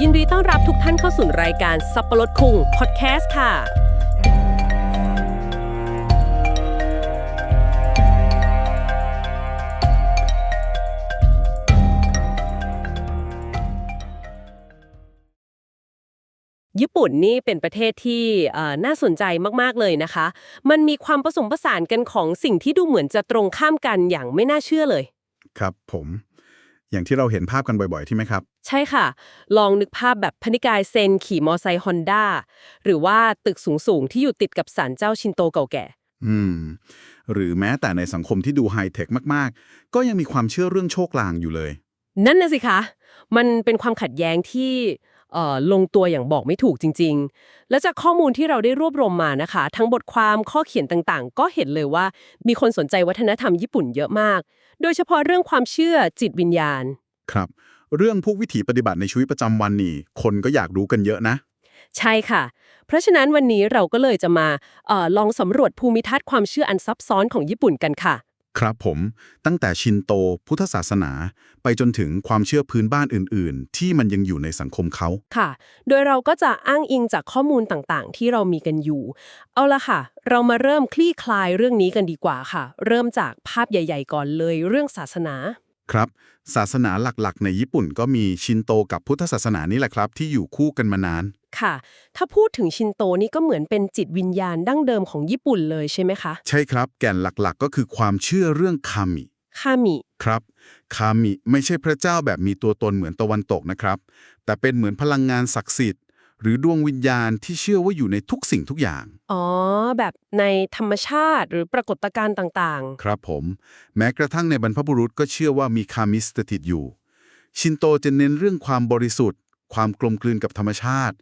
ยินดีต้อนรับทุกท่านเข้าสู่รายการสับปะรดคุงพอดแคสต์ค่ะ ญี่ปุ่นนี่เป็นประเทศที่เอ่อน่าสนใจมาก ๆ เลยนะคะ มันมีความผสมผสานกันของสิ่งที่ดูเหมือนจะตรงข้ามกันอย่างไม่น่าเชื่อเลย ครับผม อย่างที่เราเห็นภาพกันบ่อยๆที่ไหมครับ ใช่ค่ะ ลองนึกภาพแบบพนิกายเซนขี่มอไซค์ฮอนด้าหรือว่าตึกสูงๆ ที่อยู่ติดกับศาลเจ้าชินโตเก่าแก่ อืม หรือแม้แต่ในสังคมที่ดูไฮเทคมากๆ ก็ยังมีความเชื่อเรื่องโชคลางอยู่เลย นั่นน่ะสิคะ มันเป็นความขัดแย้งที่เอ่อ ลงตัวอย่างบอกไม่ถูกจริง ๆ และจากข้อมูลที่เราได้รวบรวมมานะคะ ทั้งบทความข้อเขียนต่างๆ ก็เห็นเลยว่ามีคนสนใจวัฒนธรรมญี่ปุ่นเยอะมาก โดยเฉพาะเรื่องความเชื่อจิตวิญญาณ ครับ เรื่องพวกวิถีปฏิบัติในชีวิตประจำวันนี่ คนก็อยากรู้กันเยอะนะ ใช่ค่ะ เพราะฉะนั้นวันนี้เราก็เลยจะมาเออลองสำรวจภูมิทัศน์ความเชื่ออันซับซ้อนของญี่ปุ่นกันค่ะ ครับผม ตั้งแต่ชินโต พุทธศาสนา ไปจนถึงความเชื่อพื้นบ้านอื่น ๆ ที่มันยังอยู่ในสังคมเขา ค่ะ โดยเราก็จะอ้างอิงจากข้อมูลต่างๆ ที่เรามีกันอยู่ เอาละค่ะ เรามาเริ่มคลี่คลายเรื่องนี้กันดีกว่าค่ะ เริ่มจากภาพใหญ่ ๆ ก่อนเลย เรื่องศาสนา ครับ ศาสนาหลักๆ ในญี่ปุ่นก็มีชินโตกับพุทธศาสนานี่แหละครับ ที่อยู่คู่กันมานาน ค่ะ ถ้าพูดถึงชินโตนี่ก็เหมือนเป็นจิตวิญญาณดั้งเดิมของญี่ปุ่นเลยใช่ไหมคะ ใช่ครับ แก่นหลักๆ ก็คือความเชื่อเรื่องคามิ คามิ ครับ คามิไม่ใช่พระเจ้าแบบมีตัวตนเหมือนตะวันตกนะครับ แต่เป็นเหมือนพลังงานศักดิ์สิทธิ์ หรือดวงวิญญาณที่เชื่อว่าอยู่ในทุกสิ่งทุกอย่าง อ๋อ แบบในธรรมชาติหรือปรากฏการณ์ต่างครับผม แม้กระทั่งในบรรพบุรุษก็เชื่อว่ามีคามิสถิตอยู่ ชินโตจะเน้นเรื่องความบริสุทธิ์ ความกลมกลืนกับธรรมชาติ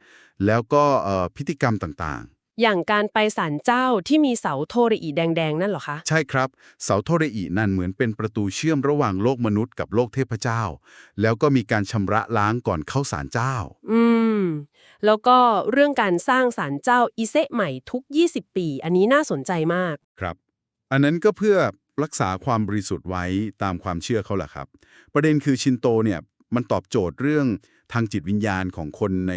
แล้วก็เอ่อพิธีกรรมต่างๆ อย่างการไปศาลเจ้าที่มีเสาโทริอีแดง ๆ นั่นเหรอคะๆใช่ครับ เสาโทเรอินั่นเหมือนเป็นประตูเชื่อมระหว่างโลกมนุษย์กับโลกเทพเจ้า แล้วก็มีการชำระล้างก่อนเข้าศาลเจ้า อืม แล้วก็เรื่องการสร้างศาลเจ้าอิเซะใหม่ทุก 20 ปี อันนี้น่าสนใจมาก ครับ อันนั้นก็เพื่อรักษาความบริสุทธิ์ไว้ตามความเชื่อเขาแหละครับ ประเด็นคือชินโตเนี่ยมันตอบโจทย์เรื่อง ทางจิตวิญญาณของคนใน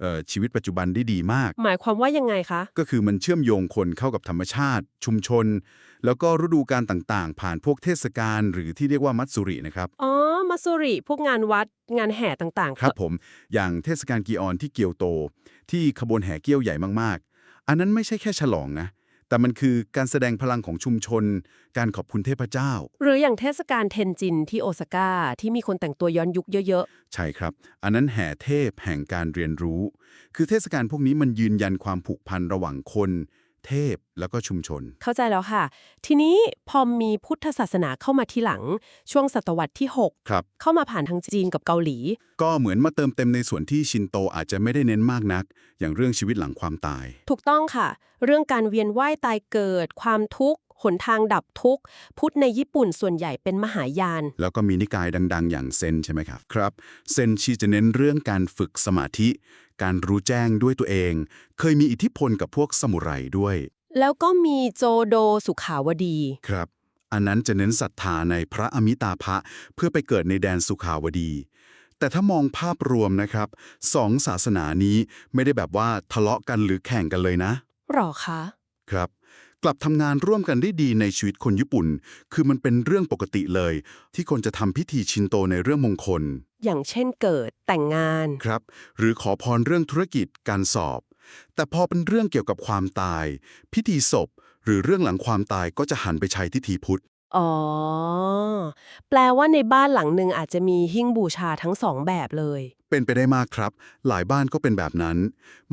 เอ่อชีวิตปัจจุบันได้ดีมาก หมายความว่ายังไงคะ ก็คือมันเชื่อมโยงคนเข้ากับธรรมชาติ ชุมชน แล้วก็ฤดูการต่างๆ ผ่านพวกเทศกาลหรือที่เรียกว่ามัตสุรินะครับ อ๋อมาสุริ พวกงานวัดงานแห่ต่างๆ ครับผม อย่างเทศกาลกีออนที่เกียวโต ที่ขบวนแห่เกี้ยวใหญ่มากๆ อันนั้นไม่ใช่แค่ฉลองนะ แต่มันคือการแสดงพลังของชุมชน การขอบคุณเทพเจ้า หรืออย่างเทศกาลเทนจินที่โอซาก้าที่มีคนแต่งตัวย้อนยุคเยอะใช่ครับ อันนั้นแห่เทพแห่งการเรียนรู้ คือเทศกาลพวกนี้มันยืนยันความผูกพันระหว่างคน เทพแล้วก็ชุมชนๆเข้าใจแล้วค่ะ ทีนี้พอมีพุทธศาสนาเข้ามาทีหลัง ช่วงศตวรรษที่ครับ6เข้ามาผ่านทางจีนกับเกาหลี ก็เหมือนมาเติมเต็มในส่วนที่ชินโตอาจจะไม่ได้เน้นมากนัก อย่างเรื่องชีวิตหลังความตาย ถูกต้องค่ะ เรื่องการเวียนว่ายตายเกิด ความทุกข์ หนทางดับทุกข์ พุทธในญี่ปุ่นส่วนใหญ่เป็นมหายาน แล้วก็มีนิกายดัง ๆ อย่างเซนใช่ไหมครับครับ เซนชีจะเน้นเรื่องการฝึกสมาธิ การรู้แจ้งด้วยตัวเอง เคยมีอิทธิพลกับพวกสมุไรด้วย แล้วก็มีโจโดสุขาวดีครับ อันนั้นจะเน้นศรัทธาในพระอมิตาภะเพื่อไปเกิดในแดนสุขาวดีแต่ถ้ามองภาพรวมนะครับสองศาสนานี้ไม่ได้แบบว่าทะเลาะกันหรือแข่งกันเลยนะหรอคะ ครับ กลับทำงานร่วมกันได้ดีในชีวิตคนญี่ปุ่น คือมันเป็นเรื่องปกติเลย ที่คนจะทำพิธีชินโตในเรื่องมงคล อย่างเช่นเกิดแต่งงาน ครับ หรือขอพรเรื่องธุรกิจการสอบ แต่พอเป็นเรื่องเกี่ยวกับความตาย พิธีศพ หรือเรื่องหลังความตายก็จะหันไปใช้ทิธีพุทธ อ๋อ แปลว่าในบ้านหลังหนึ่งอาจจะมีหิ้งบูชาทั้งสองแบบเลย เป็นไปได้มากครับ หลายบ้านก็เป็นแบบนั้น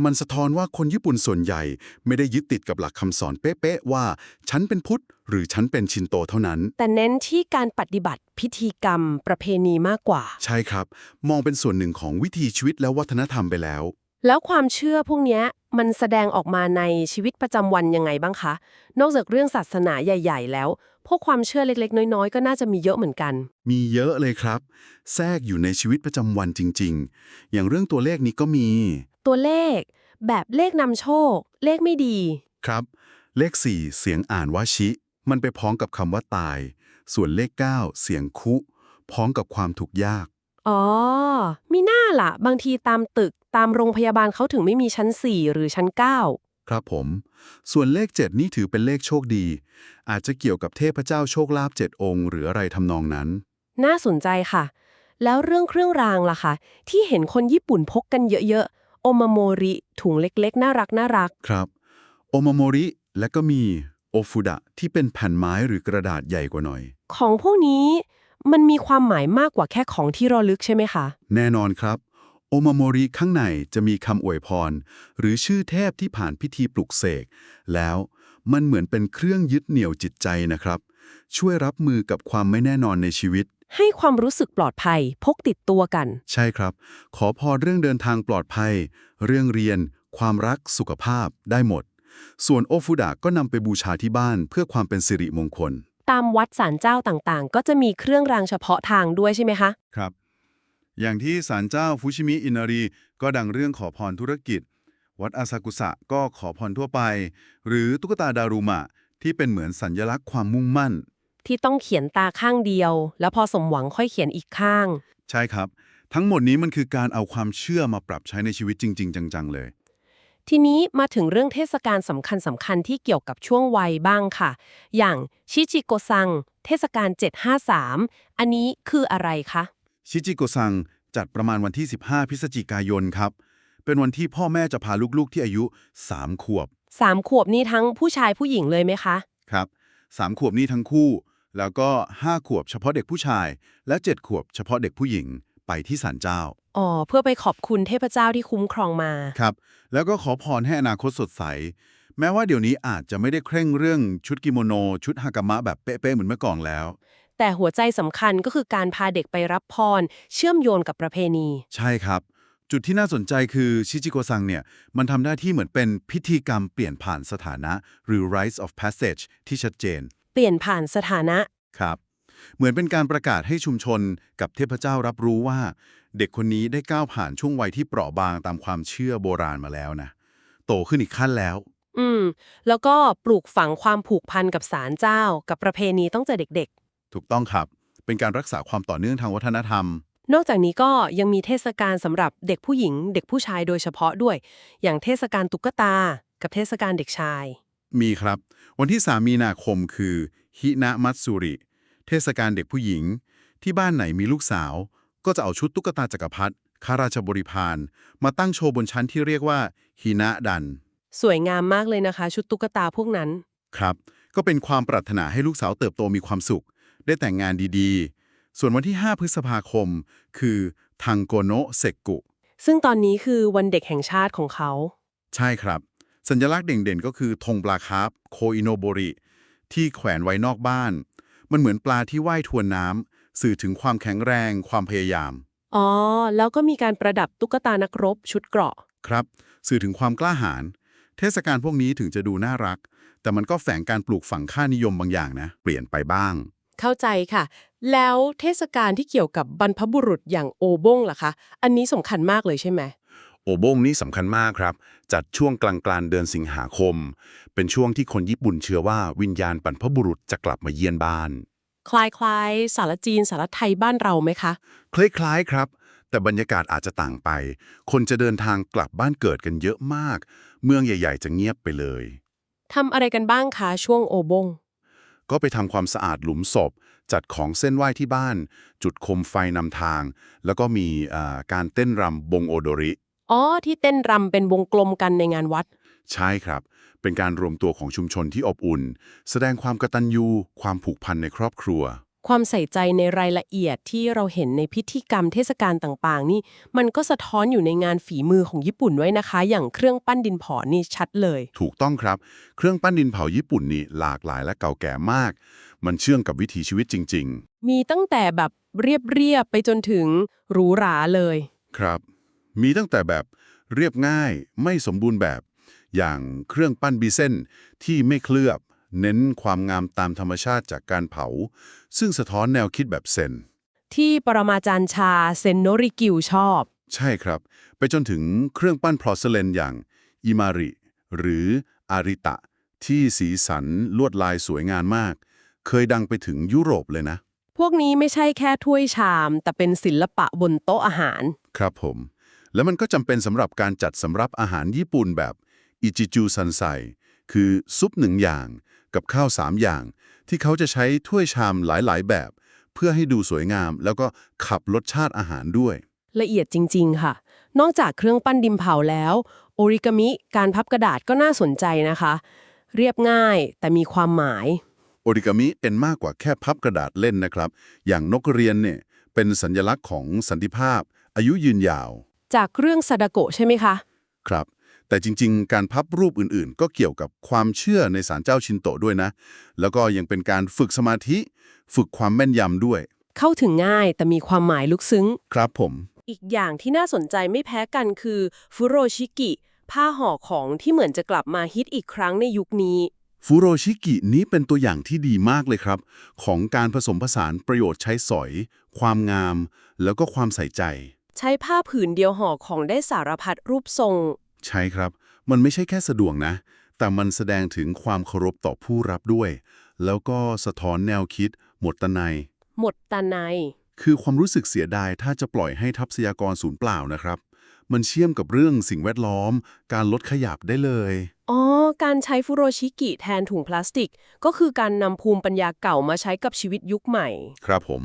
มันสะท้อนว่าคนญี่ปุ่นส่วนใหญ่ ไม่ได้ยึดติดกับหลักคำสอนเป๊ะๆว่า ฉันเป็นพุทธ หรือฉันเป็นชินโตเท่านั้น แต่เน้นที่การปฏิบัติพิธีกรรมประเพณีมากกว่า ใช่ครับ มองเป็นส่วนหนึ่งของวิถีชีวิตและวัฒนธรรมไปแล้ว แล้วความเชื่อพวกเนี้ยมันแสดงออกมาในชีวิตประจำวันยังไงบ้างคะ นอกจากเรื่องศาสนาใหญ่ ๆ แล้ว พวกความเชื่อเล็ก ๆ น้อย ๆ ก็น่าจะมีเยอะเหมือนกัน มีเยอะเลยครับ แทรกอยู่ในชีวิตประจำวันจริง ๆ อย่างเรื่องตัวเลขนี้ก็มี ตัวเลข แบบเลขนำโชค เลขไม่ดี ครับ เลข 4 เสียงอ่านว่าชิ มันไปพ้องกับคำว่าตาย ส่วนเลข 9 เสียงคุ พ้องกับความทุกข์ยาก อ๋อ มีหน้าล่ะ บางทีตามตึกตามโรงพยาบาลเขาถึงไม่มีชั้น 4 หรือชั้น 9 ครับผม ส่วนเลข 7 นี่ถือเป็นเลขโชคดี อาจจะเกี่ยวกับเทพเจ้าโชคลาภ7องค์ หรืออะไรทำนองนั้น น่าสนใจค่ะ แล้วเรื่องเครื่องรางล่ะคะที่เห็นคนญี่ปุ่นพกกันเยอะๆโอมาโมริถุงเล็กๆ น่ารักน่ารักครับโอมาโมริและก็มีโอฟุดะที่เป็นแผ่นไม้หรือกระดาษใหญ่กว่าหน่อย ของพวกนี้ มันมีความหมายมากกว่าแค่ของที่ระลึกใช่ไหมคะ แน่นอนครับ โอมาโมริข้างในจะมีคำอวยพร หรือชื่อเทพที่ผ่านพิธีปลุกเสก แล้วมันเหมือนเป็นเครื่องยึดเหนี่ยวจิตใจนะครับ ช่วยรับมือกับความไม่แน่นอนในชีวิต ให้ความรู้สึกปลอดภัย พกติดตัวกัน ใช่ครับ ขอพรเรื่องเดินทางปลอดภัย เรื่องเรียน ความรักสุขภาพได้หมด ส่วนโอฟุดะก็นำไปบูชาที่บ้านเพื่อความเป็นสิริมงคล ตามวัดศาลเจ้าต่างๆ ก็จะมีเครื่องรางเฉพาะทางด้วยใช่ไหมคะ ครับ อย่างที่ศาลเจ้าฟุชิมิอินารีก็ดังเรื่องขอพรธุรกิจ วัดอาซากุสะก็ขอพรทั่วไป หรือตุ๊กตาดารุมะ ที่เป็นเหมือนสัญญลักษณ์ความมุ่งมั่น ที่ต้องเขียนตาข้างเดียว แล้วพอสมหวังค่อยเขียนอีกข้าง ใช่ครับ ทั้งหมดนี้มันคือการเอาความเชื่อมาปรับใช้ในชีวิตจริง ๆ จังๆเลย ทีนี้มาถึงเรื่องเทศกาลสำคัญสำคัญๆที่เกี่ยวกับช่วงวัยบ้างค่ะ อย่างชิจิโกซัง เทศกาล 753 อันนี้คืออะไรคะ ชิจิโกซังจัดประมาณวันที่ 15 พฤศจิกายนครับ เป็นวันที่พ่อแม่จะพาลูกๆที่อายุ 3 ขวบสามขวบนี่ทั้งผู้ชายผู้หญิงเลยไหมคะ ครับ 3 ขวบนี่ทั้งคู่ แล้วก็ 5 ขวบเฉพาะเด็กผู้ชาย และ 7 ขวบเฉพาะเด็กผู้หญิง ไปที่ศาลเจ้า อ๋อ เพื่อไปขอบคุณเทพเจ้าที่คุ้มครองมา ครับ แล้วก็ขอพรให้อนาคตสดใส แม้ว่าเดี๋ยวนี้อาจจะไม่ได้เคร่งเรื่องชุดกิโมโน ชุดฮากามะแบบเป๊ะๆเหมือนเมื่อก่อนแล้ว แต่หัวใจสำคัญก็คือการพาเด็กไปรับพร เชื่อมโยงกับประเพณี ใช่ครับ จุดที่น่าสนใจคือชิจิโกซังเนี่ย มันทำหน้าที่เหมือนเป็นพิธีกรรมเปลี่ยนผ่านสถานะ หรือ rites of passage ที่ชัดเจน เปลี่ยนผ่านสถานะ ครับ เหมือนเป็นการประกาศให้ชุมชนกับเทพเจ้ารับรู้ว่า เด็กคนนี้ได้ก้าวผ่านช่วงวัยที่เปราะบางตามความเชื่อโบราณมาแล้วนะโตขึ้นอีกขั้นแล้ว อืม แล้วก็ปลูกฝังความผูกพันกับศาลเจ้า กับประเพณีตั้งแต่เด็กถูกต้องครับ เป็นการรักษาความต่อเนื่องทางวัฒนธรรมๆนอกจากนี้ก็ยังมีเทศกาลสำหรับเด็กผู้หญิง เด็กผู้ชายโดยเฉพาะด้วย อย่างเทศกาลตุ๊กตา กับเทศกาลเด็กชาย มีครับ วันที่ 3 มีนาคมคือฮินะมัตสุริ เทศกาลเด็กผู้หญิง ที่บ้านไหนมีลูกสาว ก็จะเอาชุดตุ๊กตาจักรพรรดิข้าราชบริพารมาตั้งโชว์บนชั้นที่เรียกว่าฮินะดัน สวยงามมากเลยนะคะ ชุดตุ๊กตาพวกนั้น ครับ ก็เป็นความปรารถนาให้ลูกสาวเติบโตมีความสุข ได้แต่งงานดีๆ ส่วนวันที่ 5 พฤษภาคม คือทังโกโนะเซกุ ซึ่งตอนนี้คือวันเด็กแห่งชาติของเขา ใช่ครับ สัญลักษณ์เด่นๆ ก็คือธงปลาคาร์ฟโคอิโนโบริ ที่แขวนไว้นอกบ้าน มันเหมือนปลาที่ว่ายทวนน้ำสื่อถึงความแข็งแรง ความพยายาม อ๋อ แล้วก็มีการประดับตุ๊กตานักรบชุดเกราะ ครับ สื่อถึงความกล้าหาญเทศกาลพวกนี้ถึงจะดูน่ารัก แต่มันก็แฝงการปลูกฝังค่านิยมบางอย่างนะ เปลี่ยนไปบ้าง เข้าใจค่ะ แล้วเทศกาลที่เกี่ยวกับบรรพบุรุษอย่างโอบงล่ะคะ อันนี้สำคัญมากเลยใช่ไหม โอบงนี่สำคัญมากครับ จัดช่วงกลางกลางๆเดือนสิงหาคม เป็นช่วงที่คนญี่ปุ่นเชื่อว่าวิญญาณบรรพบุรุษจะกลับมาเยี่ยนบ้าน คล้ายๆ สารจีนสารไทยบ้านเราไหมคะ คล้ายๆครับ แต่บรรยากาศอาจจะต่างไป คนจะเดินทางกลับบ้านเกิดกันเยอะมาก เมืองใหญ่ ๆ จะเงียบไปเลยทำอะไรกันบ้างคะช่วงโอบง ก็ไปทำความสะอาดหลุมศพ จัดของเส้นไหว้ที่บ้าน จุดโคมไฟนำทาง แล้วก็มีอ่าการเต้นรำบงโอโดริ อ๋อ ที่เต้นรำเป็นวงกลมกันในงานวัด ใช่ครับ เป็นการรวมตัวของชุมชนที่อบอุ่น แสดงความกตัญญู ความผูกพันในครอบครัว ความใส่ใจในรายละเอียดที่เราเห็นในพิธีกรรมเทศกาลต่างๆ นี่ มันก็สะท้อนอยู่ในงานฝีมือของญี่ปุ่นไว้นะคะ อย่างเครื่องปั้นดินเผอนี่ชัดเลย ถูกต้องครับ เครื่องปั้นดินเผาญี่ปุ่นนี่หลากหลายและเก่าแก่มาก มันเชื่องกับวิถีชีวิตจริง มีตั้งแต่แบบเรียบๆไปจนถึงหรูหราเลย ๆ ครับ มีตั้งแต่แบบเรียบง่ายไม่สมบูรณ์แบบ อย่างเครื่องปั้นบีเส้นที่ไม่เคลือบ เน้นความงามตามธรรมชาติจากการเผา ซึ่งสะท้อนแนวคิดแบบเซนที่ปรมาจารย์ชาเซนโนริกิวชอบ ใช่ครับ ไปจนถึงเครื่องปั้นพลอสเลนอย่างอิมาริ หรืออาริตะ ที่สีสันลวดลายสวยงามมาก เคยดังไปถึงยุโรปเลยนะ พวกนี้ไม่ใช่แค่ถ้วยชาม แต่เป็นศิลปะบนโต๊ะอาหาร ครับผม แล้วมันก็จำเป็นสำหรับการจัดสำรับอาหารญี่ปุ่นแบบอิจิจูซันไซคือซุปหนึ่งอย่างกับข้าวสามอย่าง ที่เขาจะใช้ถ้วยชามหลายๆ แบบ เพื่อให้ดูสวยงาม แล้วก็ขับรสชาติอาหารด้วย ละเอียดจริง ๆ ค่ะ นอกจากเครื่องปั้นดินเผาแล้ว โอริกามิ การพับกระดาษก็น่าสนใจนะคะ เรียบง่ายแต่มีความหมาย โอริกามิเป็นมากกว่าแค่พับกระดาษเล่นนะครับ อย่างนกเรียนเนี่ยเป็นสัญลักษณ์ของสันติภาพ อายุยืนยาว จากเรื่องซาดาโกะใช่ไหมคะ ครับ แต่จริง ๆ การพับรูปอื่นๆ ก็เกี่ยวกับความเชื่อในศาลเจ้าชินโตะด้วยนะ แล้วก็ยังเป็นการฝึกสมาธิ ฝึกความแม่นยำด้วย เข้าถึงง่ายแต่มีความหมายลึกซึ้ง ครับผม อีกอย่างที่น่าสนใจไม่แพ้กันคือฟุโรชิกิ ผ้าห่อของที่เหมือนจะกลับมาฮิตอีกครั้งในยุคนี้ฟูโรชิกินี้เป็นตัวอย่างที่ดีมากเลยครับ ของการผสมผสานประโยชน์ใช้สอย ความงาม แล้วก็ความใส่ใจ ใช้ผ้าผืนเดียวห่อของได้สารพัดรูปทรง ใช่ครับ มันไม่ใช่แค่สะดวกนะ แต่มันแสดงถึงความเคารพต่อผู้รับด้วย แล้วก็สะท้อนแนวคิด หมดตะไนหมดตาในคือความรู้สึกเสียดายถ้าจะปล่อยให้ทรัพยากรสูญเปล่านะครับ มันเชื่อมกับเรื่องสิ่งแวดล้อม การลดขยะได้เลย อ๋อ การใช้ฟุโรชิกิแทนถุงพลาสติก ก็คือการนำภูมิปัญญาเก่ามาใช้กับชีวิตยุคใหม่ ครับผม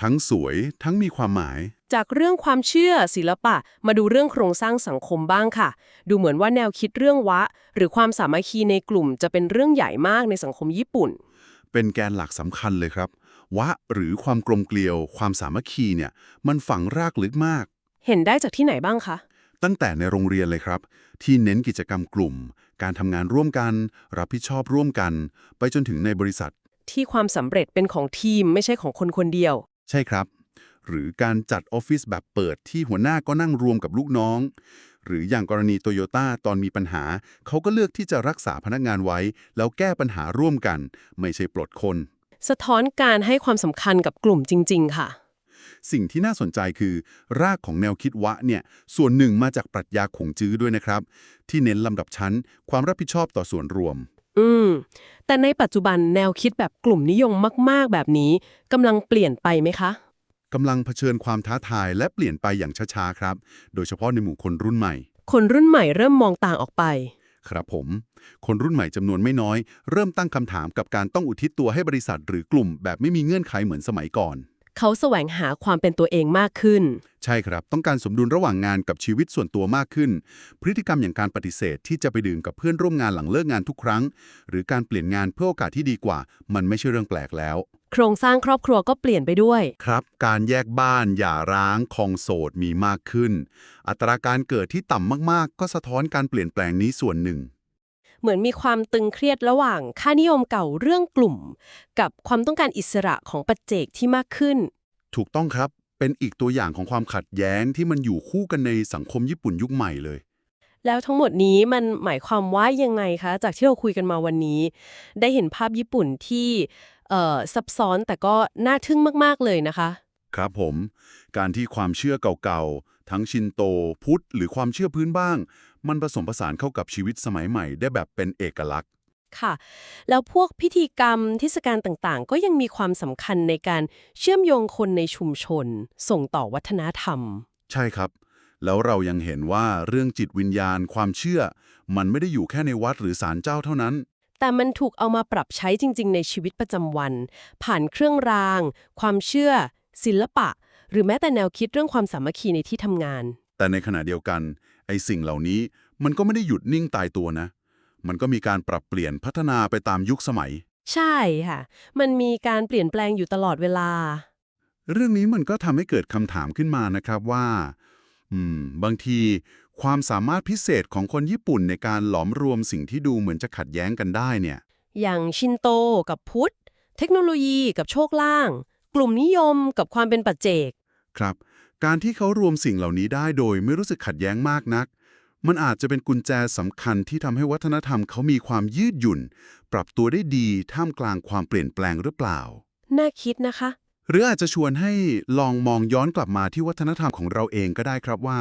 ทั้งสวยทั้งมีความหมาย จากเรื่องความเชื่อศิลปะมาดูเรื่องโครงสร้างสังคมบ้างค่ะ ดูเหมือนว่าแนวคิดเรื่องวะ หรือความสามัคคีในกลุ่มจะเป็นเรื่องใหญ่มากในสังคมญี่ปุ่น เป็นแกนหลักสำคัญเลยครับวะหรือความกลมเกลียว ความสามัคคีเนี่ย มันฝังรากลึกมาก เห็นได้จากที่ไหนบ้างคะ ตั้งแต่ในโรงเรียนเลยครับ ที่เน้นกิจกรรมกลุ่ม การทำงานร่วมกัน รับผิดชอบร่วมกัน ไปจนถึงในบริษัท ที่ความสำเร็จเป็นของทีมไม่ใช่ของคนคนเดียว ใช่ครับ หรือการจัดออฟฟิศแบบเปิดที่หัวหน้าก็นั่งรวมกับลูกน้อง หรืออย่างกรณีโตโยต้าตอนมีปัญหา เขาก็เลือกที่จะรักษาพนักงานไว้ แล้วแก้ปัญหาร่วมกัน ไม่ใช่ปลดคน สะท้อนการให้ความสำคัญกับกลุ่มจริง ๆ ค่ะ สิ่งที่น่าสนใจคือ รากของแนวคิดวะเนี่ยส่วนหนึ่งมาจากปรัชญาขงจื้อด้วยนะครับ ที่เน้นลำดับชั้น ความรับผิดชอบต่อส่วนรวม อืม แต่ในปัจจุบันแนวคิดแบบกลุ่มนิยมมาก ๆ แบบนี้กำลังเปลี่ยนไปไหมคะกำลังเผชิญความท้าทายและเปลี่ยนไปอย่างช้าๆครับ โดยเฉพาะในหมู่คนรุ่นใหม่ คนรุ่นใหม่เริ่มมองต่างออกไป ครับผม คนรุ่นใหม่จำนวนไม่น้อย เริ่มตั้งคำถามกับการต้องอุทิศตัวให้บริษัทหรือกลุ่มแบบไม่มีเงื่อนไขเหมือนสมัยก่อน เขาแสวงหาความเป็นตัวเองมากขึ้น ใช่ครับ ต้องการสมดุลระหว่างงานกับชีวิตส่วนตัวมากขึ้น พฤติกรรมอย่างการปฏิเสธที่จะไปดื่มกับเพื่อนร่วมงานหลังเลิกงานทุกครั้ง หรือการเปลี่ยนงานเพื่อโอกาสที่ดีกว่า มันไม่ใช่เรื่องแปลกแล้ว โครงสร้างครอบครัวก็เปลี่ยนไปด้วย ครับ การแยกบ้านหย่าร้างคองโสดมีมากขึ้น อัตราการเกิดที่ต่ำมากๆ ก็สะท้อนการเปลี่ยนแปลงนี้ส่วนหนึ่ง เหมือนมีความตึงเครียดระหว่างค่านิยมเก่าเรื่องกลุ่ม กับความต้องการอิสระของปัจเจกที่มากขึ้น ถูกต้องครับเป็นอีกตัวอย่างของความขัดแย้งที่มันอยู่คู่กันในสังคมญี่ปุ่นยุคใหม่เลย แล้วทั้งหมดนี้มันหมายความว่ายังไงคะ จากที่เราคุยกันมาวันนี้ ได้เห็นภาพญี่ปุ่นที่เอ่อซับซ้อนแต่ก็น่าทึ่งมาก ๆ เลยนะคะ ครับผม การที่ความเชื่อเก่าๆ ทั้งชินโต พุทธ หรือความเชื่อพื้นบ้าง มันผสมผสานเข้ากับชีวิตสมัยใหม่ได้แบบเป็นเอกลักษณ์ ค่ะ แล้วพวกพิธีกรรมเทศกาลต่างๆ ก็ยังมีความสำคัญในการเชื่อมโยงคนในชุมชน ส่งต่อวัฒนธรรม ใช่ครับ แล้วเรายังเห็นว่าเรื่องจิตวิญญาณ ความเชื่อ มันไม่ได้อยู่แค่ในวัดหรือศาลเจ้าเท่านั้น แต่มันถูกเอามาปรับใช้จริง ๆ ในชีวิตประจำวัน ผ่านเครื่องราง ความเชื่อ ศิลปะ หรือแม้แต่แนวคิดเรื่องความสามัคคีในที่ทำงาน แต่ในขณะเดียวกัน ไอ้สิ่งเหล่านี้มันก็ไม่ได้หยุดนิ่งตายตัวนะ มันก็มีการปรับเปลี่ยนพัฒนาไปตามยุคสมัย ใช่ค่ะ มันมีการเปลี่ยนแปลงอยู่ตลอดเวลา เรื่องนี้มันก็ทำให้เกิดคำถามขึ้นมานะครับว่าอืมบางทีความสามารถพิเศษของคนญี่ปุ่นในการหลอมรวมสิ่งที่ดูเหมือนจะขัดแย้งกันได้เนี่ย อย่างชินโตกับพุทธ เทคโนโลยีกับโชคล่าง กลุ่มนิยมกับความเป็นปัจเจก ครับ การที่เขารวมสิ่งเหล่านี้ได้โดยไม่รู้สึกขัดแย้งมากนัก มันอาจจะเป็นกุญแจสำคัญที่ทำให้วัฒนธรรมเขามีความยืดหยุ่น ปรับตัวได้ดีท่ามกลางความเปลี่ยนแปลงหรือเปล่า น่าคิดนะคะ หรืออาจจะชวนให้ลองมองย้อนกลับมาที่วัฒนธรรมของเราเองก็ได้ครับว่า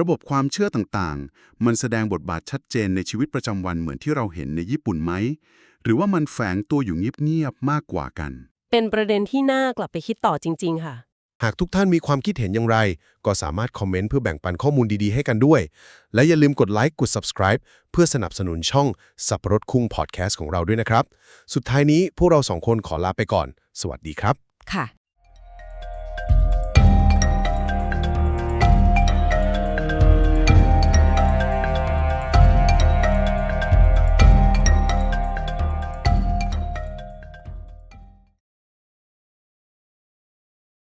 ระบบความเชื่อต่างๆ มันแสดงบทบาทชัดเจนในชีวิตประจำวันเหมือนที่เราเห็นในญี่ปุ่นไหมหรือว่ามันแฝงตัวอยู่เงียบๆมากกว่ากัน เป็นประเด็นที่น่ากลับไปคิดต่อจริง ๆ ค่ะ หากทุกท่านมีความคิดเห็นอย่างไร ก็สามารถคอมเมนต์เพื่อแบ่งปันข้อมูลดีๆ ให้กันด้วย และอย่าลืมกดไลค์กด subscribe เพื่อสนับสนุนช่องสับปะรดคุ้งพอดแคสต์ของเราด้วยนะครับ สุดท้ายนี้พวกเราสองคนขอลาไปก่อน สวัสดีครับ ค่ะ